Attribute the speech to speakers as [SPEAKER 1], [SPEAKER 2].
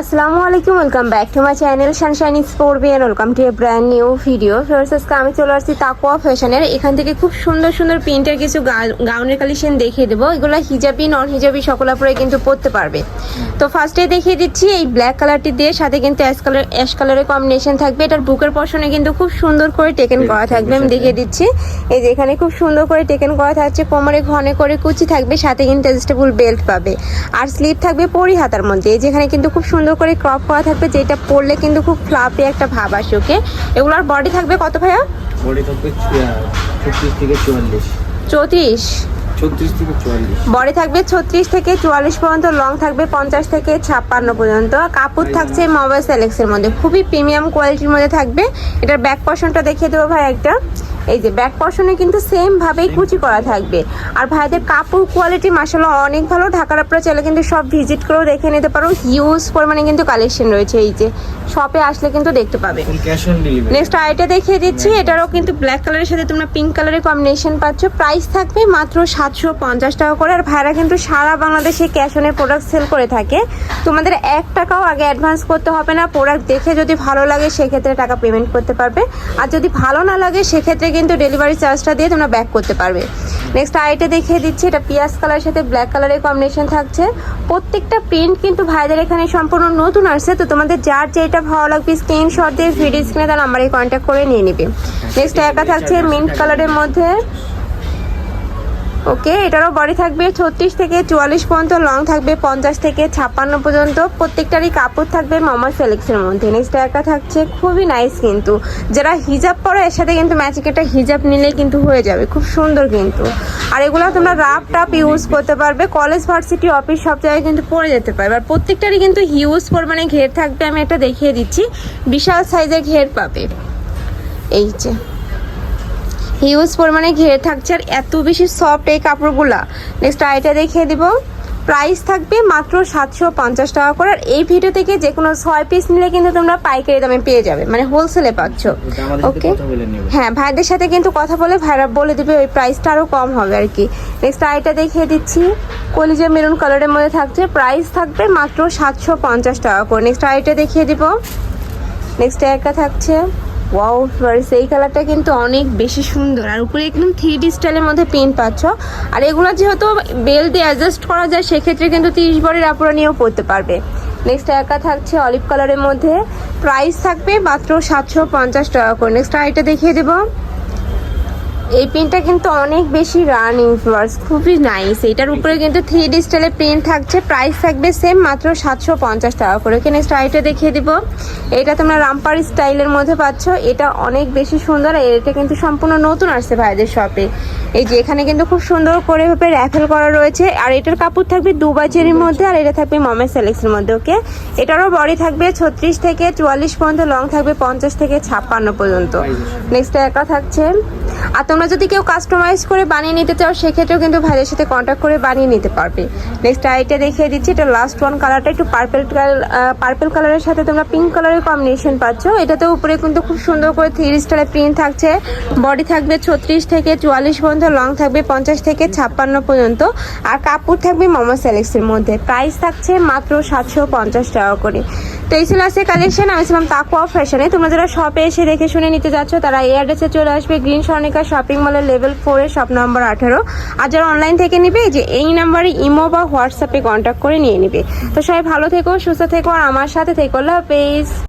[SPEAKER 1] আসসালামু আলাইকুম welcome back to my channel Sunshine Sport B and welcome to a brand new video first আজকে আমি চলে আসছি তাকুয়া ফ্যাশনের এখান থেকে খুব সুন্দর সুন্দর প্রিন্টের কিছু গাউনের কালেকশন দেখিয়ে দেবো। এগুলো হিজাবি নন হিজাবি সকল পরে কিন্তু পরতে পারবে। তো ফার্স্টে দেখিয়ে দিচ্ছি এই ব্ল্যাক কালারটি দিয়ে সাথে কিন্তু অ্যাশ কালার অ্যাশ কালারের কম্বিনেশন থাকবে। এটার বুকের পশনে কিন্তু খুব সুন্দর করে টেকেন করা থাকবে। আমি দেখিয়ে দিচ্ছি এই যে এখানে খুব সুন্দর করে টেকেন করা থাকছে। কোমরে ঘনে করে কুচি থাকবে সাথে কিন্তু অ্যাডজাস্টেবল বেল্ট পাবে। আর স্লিপ থাকবে পরি হাতার মধ্যে। এই যেখানে কিন্তু খুব সুন্দর করে ক্রপ করা থাকবে যেটা পরলে কিন্তু খুব ফ্লাপি একটা ভাব আসে ওকে এগুলোর বডি থাকবে কত ভাইয়া?
[SPEAKER 2] বডি থাকবে ছত্রিশ থেকে চুয়াল্লিশ।
[SPEAKER 1] চৌত্রিশ। বডি থাকবে ছত্রিশ থেকে চুয়াল্লিশ পর্যন্ত লং থাকবে পঞ্চাশ থেকে ছাপ্পান্ন পর্যন্ত। কাপড় থাকছে মোবাইল সেলেক্সের মধ্যে। খুবই প্রিমিয়াম কোয়ালিটির মধ্যে থাকবে। এটার ব্যাক পশনটা দেখিয়ে দেবো ভাই একটা। এই যে ব্যাক পশনে কিন্তু সেম ভাবেই কুচি করা থাকবে। আর ভাইদের কাপড় কোয়ালিটি মাসাল্লাহ অনেক ভালো। ঢাকার আপনারা চাইলে কিন্তু সব ভিজিট করেও দেখে নিতে পারো। হিউজ পরিমাণে কিন্তু কালেকশন রয়েছে এই যে। শপে আসলে কিন্তু দেখতে পাবে। নেক্সট আইটা দেখিয়ে দিচ্ছি। এটারও কিন্তু ব্ল্যাক কালারের সাথে তোমরা পিঙ্ক কালারের কম্বিনেশন পাচ্ছ। প্রাইস থাকবে মাত্র সাতশো পঞ্চাশ টাকা করে। আর ভাইরা কিন্তু সারা বাংলাদেশে ক্যাশ অনের প্রোডাক্ট সেল করে থাকে। তোমাদের এক টাকাও আগে অ্যাডভান্স করতে হবে না। প্রোডাক্ট দেখে যদি ভালো লাগে সেক্ষেত্রে টাকা পেমেন্ট করতে পারবে। আর যদি ভালো না লাগে সেক্ষেত্রে কিন্তু ডেলিভারি চার্জটা দিয়ে তোমরা ব্যাক করতে পারবে। নেক্সট আইটে দেখিয়ে দিচ্ছি। এটা পিয়াজ কালারের সাথে ব্ল্যাক কালারের কম্বিনেশন থাকছে। প্রত্যেকটা প্রিন্ট কিন্তু ভাইদের এখানে সম্পূর্ণ নতুন আসছে। তো তোমাদের যার যেটা ভালো লাগবে স্ক্রিনশট দিয়ে ভিডিও স্ক্রিনে তার নাম্বারে কন্ট্যাক্ট করে নিয়ে নিবে। নেক্সট একা থাকছে মিন্ট কালারের মধ্যে। ওকে, এটারও বডি থাকবে ছত্রিশ থেকে চুয়াল্লিশ পর্যন্ত লং থাকবে পঞ্চাশ থেকে ছাপ্পান্ন পর্যন্ত। প্রত্যেকটারই কাপড় থাকবে মামা সেলেক্সের মধ্যে। নেক্সট একা থাকছে, খুবই নাইস কিন্তু। যারা হিজাব পরে, এর সাথে কিন্তু ম্যাচিং একটা হিজাব নিলে কিন্তু হয়ে যাবে। খুব সুন্দর কিন্তু। আর এগুলো তোমরা রাফ টাপ ইউজ করতে পারবে। কলেজ ভার্সিটি অফিস সব জায়গায় কিন্তু পরে যেতে পারবে। আর প্রত্যেকটারই কিন্তু হিউজ পরিমাণে ঘের থাকবে, আমি একটা দেখিয়ে দিচ্ছি। বিশাল সাইজের ঘের পাবে। এই যে। হিউজ পরিমাণে ঘিরে থাকছে আর এত বেশি সফট এই কাপড়গুলা। নেক্সট আইটা দেখিয়ে দিব। প্রাইস থাকবে মাত্র সাতশো পঞ্চাশ টাকা করে। আর এই ভিডিও থেকে যে কোনো ছয় পিস নিলে কিন্তু তোমরা পাইকারি দামে পেয়ে যাবে। মানে হোলসেলে পাচ্ছ। ওকে হ্যাঁ ভাইদের সাথে কিন্তু কথা বলে ভাইরা বলে দিবে ওই প্রাইসটা আরও কম হবে আর কি। নেক্সট আইটা দেখিয়ে দিচ্ছি। কলিজা মেরুন কালারের মধ্যে থাকছে। প্রাইস থাকবে মাত্র সাতশো পঞ্চাশ টাকা করে। নেক্সট আইটা দেখিয়ে দিব। নেক্সট একা থাকছে। ওয়াও ফার্স এই কালারটা কিন্তু অনেক বেশি সুন্দর। আর উপরে একদম থ্রি ডি স্টাইলের মধ্যে পেন পাচ্ছ। আর এগুলো যেহেতু বেল দিয়ে অ্যাডজাস্ট করা যায়, সেক্ষেত্রে কিন্তু তিরিশ বরের আপুরা নিয়েও পড়তে পারবে। নেক্সট একা থাকছে অলিভ কালারের মধ্যে। প্রাইস থাকবে মাত্র সাতশো পঞ্চাশ টাকা করে। নেক্সট আইটা দেখিয়ে দেবো। এই পেনটা কিন্তু অনেক বেশি রানিং ফ্লাওয়ার্স খুবই নাইস এটার উপরে কিন্তু থ্রি ডি স্টাইলের প্রিন্ট থাকছে প্রাইস থাকবে সেম মাত্র সাতশো পঞ্চাশ টাকা করে। ওকে নেক্সট আইটা দেখিয়ে দিব। এটা তোমরা রামপার স্টাইলের মধ্যে পাচ্ছ। এটা অনেক বেশি সুন্দর আর এটা কিন্তু সম্পূর্ণ নতুন আসছে ভাইদের শপে এই যে এখানে কিন্তু খুব সুন্দর করে ভাবে র্যাফেল করা রয়েছে। আর এটার কাপড় থাকবে দু বাজের মধ্যে আর এটা থাকবে মমের সেলেক্সের মধ্যে ওকে? এটারও বডি থাকবে ছত্রিশ থেকে চুয়াল্লিশ পর্যন্ত লং থাকবে পঞ্চাশ থেকে ছাপ্পান্ন পর্যন্ত। নেক্সট একা থাকছে। আর তোমরা যদি কেউ কাস্টমাইজ করে বানিয়ে নিতে চাও, সেক্ষেত্রেও কিন্তু ভাইদের সাথে কন্ট্যাক্ট করে বানিয়ে নিতে পারবে। নেক্সট আইটা দেখিয়ে দিচ্ছি, এটা লাস্ট ওয়ান কালারটা একটু পার্পেল পার্পেল কালারের সাথে তোমরা পিঙ্ক কালারের কম্বিনেশন পাচ্ছ। এটাতে উপরে কিন্তু খুব সুন্দর করে থ্রি স্টাইলের প্রিন্ট থাকছে। বডি থাকবে ছত্রিশ থেকে চুয়াল্লিশ পর্যন্ত লং থাকবে পঞ্চাশ থেকে ছাপ্পান্ন পর্যন্ত, আর কাপড় থাকবে মোমো সেলেক্সের মধ্যে। প্রাইস থাকছে মাত্র সাতশো পঞ্চাশ টাকা করে। তো এই ছিল আছে কালেকশন আমি ছিলাম তাকুয়া ফ্যাশনে তোমরা যারা শপে এসে দেখে শুনে নিতে যাচ্ছ, তারা এই অ্যাড্রেসে চলে আসবে, গ্রিন স্বর্ণিকা শপিং মলের লেভেল ফোরে শপ নাম্বার আঠারো। আর যারা অনলাইন থেকে নিবে যে এই নাম্বারে ইমো বা হোয়াটসঅ্যাপে কন্ট্যাক্ট করে নিয়ে নিবে। তো সবাই ভালো থেকো, সুস্থ থেকো, আর আমার সাথে থেকো। লাভ পেজ